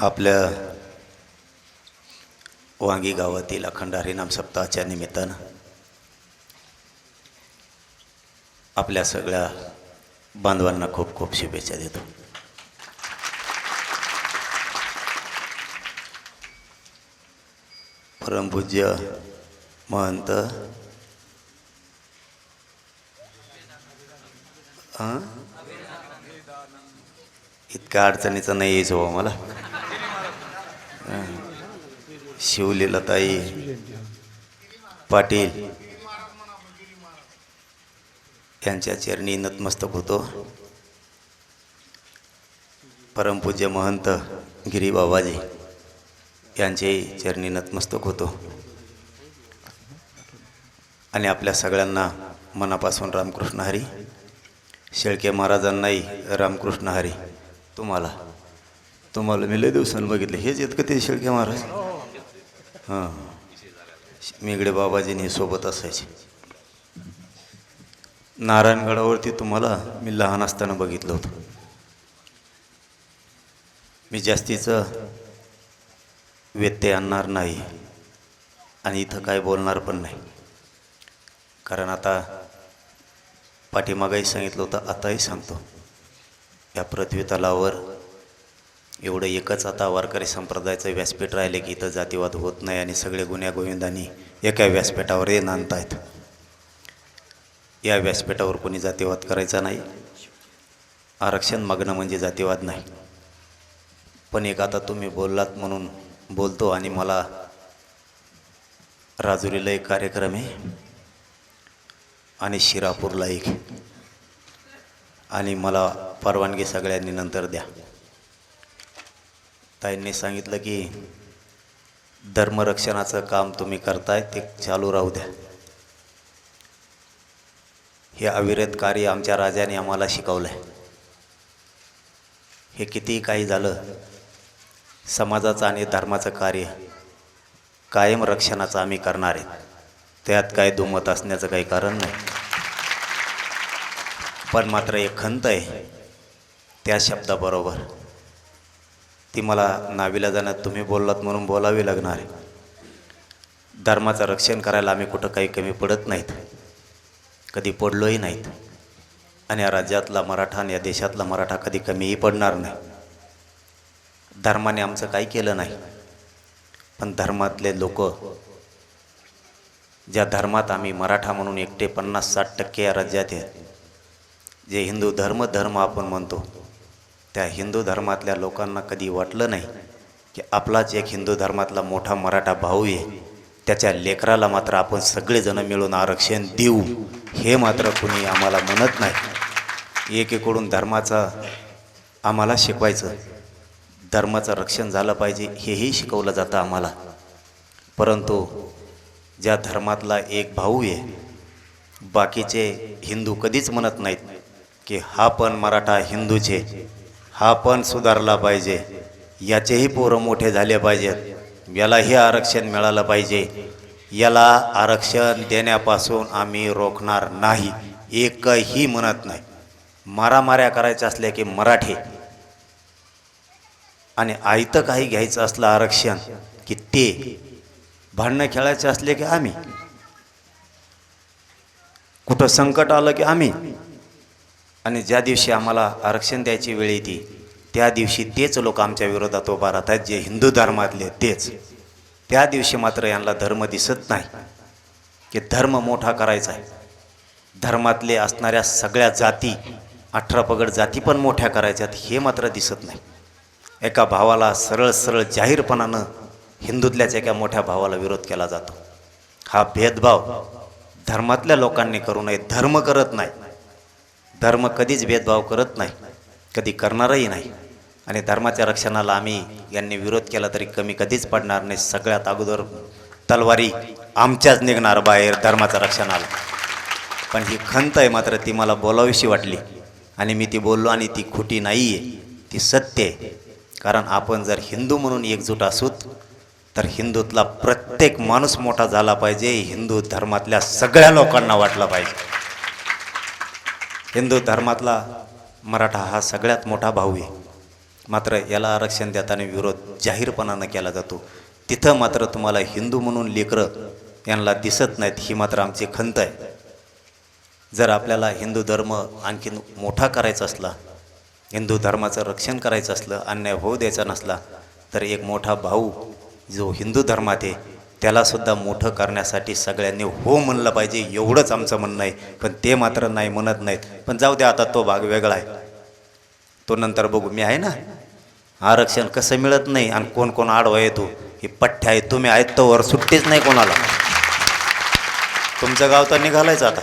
आपल्या वांगी गावातील अखंड हरिनाम सप्ताहाच्या निमित्तानं आपल्या सगळ्या बांधवांना खूप खूप शुभेच्छा देतो. परमपूज्य महंत इतक्या अडचणीचं नाही यायचं हो मला शिवलीलाताई पाटील यांच्या चरणी नतमस्तक होतो. परमपूज्य महंत गिरी बाबाजी यांचे चरणी नतमस्तक होतो. आणि आपल्या सगळ्यांना मनापासून रामकृष्ण हरी शेळके महाराजांनाही रामकृष्ण हरी. तुम्हाला तुम्हाला मी लय दिवसांनी बघितले. हेच येत का ते शेळके महाराज. हां मेगडे बाबाजीने सोबत असायचे. नारायणगडावरती तुम्हाला मी लहान असताना बघितलं होतं. मी जास्तीचं व्यत्यय आणणार नाही आणि इथं काय बोलणार पण नाही. कारण आता पाठीमागाही सांगितलं होतं आताही सांगतो. या पृथ्वी तलावर एवढं एकच आता वारकरी संप्रदायाचं व्यासपीठ राहिले की इथं जातीवाद होत नाही आणि सगळे गुन्ह्या गोविंदांनी एका व्यासपीठावर हे आहेत या व्यासपीठावर कोणी जातीवाद करायचा नाही. आरक्षण मागणं म्हणजे जातीवाद नाही. पण एक आता तुम्ही बोललात म्हणून बोलतो आणि मला राजुरीला एक कार्यक्रम आहे आणि शिरापूरला एक. आणि मला परवानगी सगळ्यांनी नंतर द्या. ताईंनी सांगितलं की धर्मरक्षणाचं काम तुम्ही करताय ते चालू राहू द्या. हे अविरत कार्य आमच्या राजाने आम्हाला शिकवलं आहे हे कितीही काही झालं समाजाचं आणि धर्माचं कार्य कायम रक्षणाचं आम्ही करणार आहे. त्यात काय दुमत असण्याचं काही कारण नाही. पण मात्र एक खंत आहे त्या शब्दाबरोबर ती मला नावीला जाण्यात तुम्ही बोललात म्हणून बोलावी लागणार आहे. धर्माचं रक्षण करायला आम्ही कुठं काही कमी पडत नाहीत. कधी पडलोही नाहीत. आणि या राज्यातला मराठा आणि या देशातला मराठा कधी कमीही पडणार नाही. धर्माने आमचं काही केलं नाही. पण धर्मातले लोक ज्या धर्मात आम्ही मराठा म्हणून एकटे पन्नास साठ टक्के या राज्यात आहेत जे हिंदू धर्म धर्म आपण म्हणतो त्या हिंदू धर्मातल्या लोकांना कधी वाटलं नाही की आपलाच एक हिंदू धर्मातला मोठा मराठा भाऊ आहे. त्याच्या लेकराला मात्र आपण सगळेजण मिळून आरक्षण देऊ हे मात्र कुणी आम्हाला म्हणत नाही. एकीकडून धर्माचा आम्हाला शिकवायचं धर्माचं रक्षण झालं पाहिजे हेही शिकवलं जातं आम्हाला. परंतु ज्या धर्मातला एक भाऊ आहे बाकीचे हिंदू कधीच म्हणत नाहीत की हा पण मराठा हिंदूचे हा पण सुधारला पाहिजे. याचेही पोरं मोठे झाले पाहिजेत. यालाही आरक्षण मिळालं पाहिजे. याला आरक्षण देण्यापासून आम्ही रोखणार नाही. एकही म्हणत नाही. मारामाऱ्या करायच्या असल्या की मराठी. आणि आयतं काही घ्यायचं असलं आरक्षण की ते. भांडणं खेळायचे असले की आम्ही. कुठं संकट आलं की आम्ही. आणि ज्या दिवशी आम्हाला आरक्षण द्यायची वेळ येते त्या दिवशी तेच लोक आमच्या विरोधात उभा राहत आहेत जे हिंदू धर्मातले तेच. त्या दिवशी मात्र यांना धर्म दिसत नाही. की धर्म मोठा करायचा आहे. धर्मातले असणाऱ्या सगळ्या जाती अठरा पगड जाती पण मोठ्या करायच्यात हे मात्र दिसत नाही. एका भावाला सरळ सरळ जाहीरपणानं हिंदूतल्याच एका मोठ्या भावाला विरोध केला जातो. हा भेदभाव धर्मातल्या लोकांनी करू नये धर्म करत नाही. धर्म कधीच भेदभाव करत नाही कधी करणारही नाही. आणि धर्माच्या रक्षणाला आम्ही यांनी विरोध केला तरी कमी कधीच पडणार नाही. सगळ्यात अगोदर तलवारी आमच्याच निघणार बाहेर धर्माच्या रक्षणाला. पण ही खंत आहे मात्र ती मला बोलावीशी वाटली. आणि मी ती बोललो आणि ती खोटी नाही आहे ती सत्य आहे. कारण आपण जर हिंदू म्हणून एकजूट असूत तर हिंदूतला प्रत्येक माणूस मोठा झाला पाहिजे हिंदू धर्मातल्या सगळ्या लोकांना वाटला पाहिजे. हिंदू धर्मातला मराठा हा सगळ्यात मोठा भाऊ आहे. मात्र याला आरक्षण देताना विरोध जाहीरपणानं केला जातो. तिथं मात्र तुम्हाला हिंदू म्हणून लेकरं यांना दिसत नाहीत ही मात्र आमची खंत आहे. जर आपल्याला हिंदू धर्म आणखीन मोठा करायचा असला हिंदू धर्माचं रक्षण करायचं असलं अन्याय होऊ द्यायचा नसला तर एक मोठा भाऊ जो हिंदू धर्मात आहे त्यालासुद्धा मोठं करण्यासाठी सगळ्यांनी हो म्हणलं पाहिजे. एवढंच आमचं म्हणणं आहे. पण ते मात्र नाही म्हणत नाहीत. पण जाऊ द्या आता तो भाग वेगळा आहे. तो नंतर बघू. मी आहे ना? आरक्षण कसं मिळत नाही आणि कोण कोण आडवा येतो ही पठ्ठ्या आहे तुम्ही आहेत तोवर सुट्टीच नाही कोणाला. तुमचं गाव तर निघालायचं आता.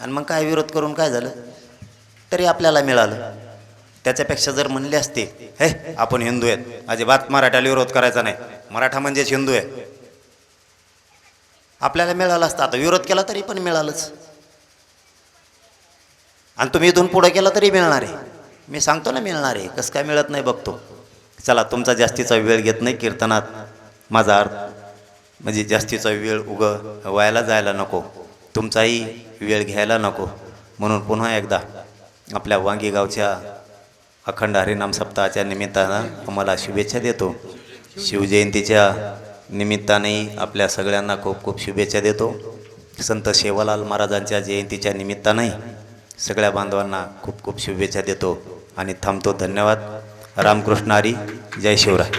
आणि मग काय विरोध करून काय झालं? तरी आपल्याला मिळालं. त्याच्यापेक्षा जर म्हणले असते हे आपण हिंदू आहेत. अजिबात मराठ्याला विरोध करायचा नाही. मराठा म्हणजेच हिंदू आहे. आपल्याला मिळालं असतं. आता विरोध केला तरी पण मिळालंच. आणि तुम्ही इथून पुढं केला तरी मिळणार आहे. मी सांगतो ना मिळणार आहे. कसं काय मिळत नाही बघतो. चला तुमचा जास्तीचा वेळ घेत नाही कीर्तनात. माझा अर्थ म्हणजे जास्तीचा वेळ उगं व्हायला जायला नको. तुमचाही वेळ घ्यायला नको. म्हणून पुन्हा एकदा आपल्या वांगी गावच्या अखंड हरिनाम सप्ताहाच्या निमित्तानं तुम्हाला शुभेच्छा देतो. शिवजयंतीच्या निमित्तानेही आपल्या सगळ्यांना खूप खूप शुभेच्छा देतो. संत शेवालाल महाराजांच्या जयंतीच्या निमित्ताने सगळ्या बांधवांना खूप खूप शुभेच्छा देतो. आणि थांबतो. धन्यवाद. रामकृष्ण हरी. जय शिवराय.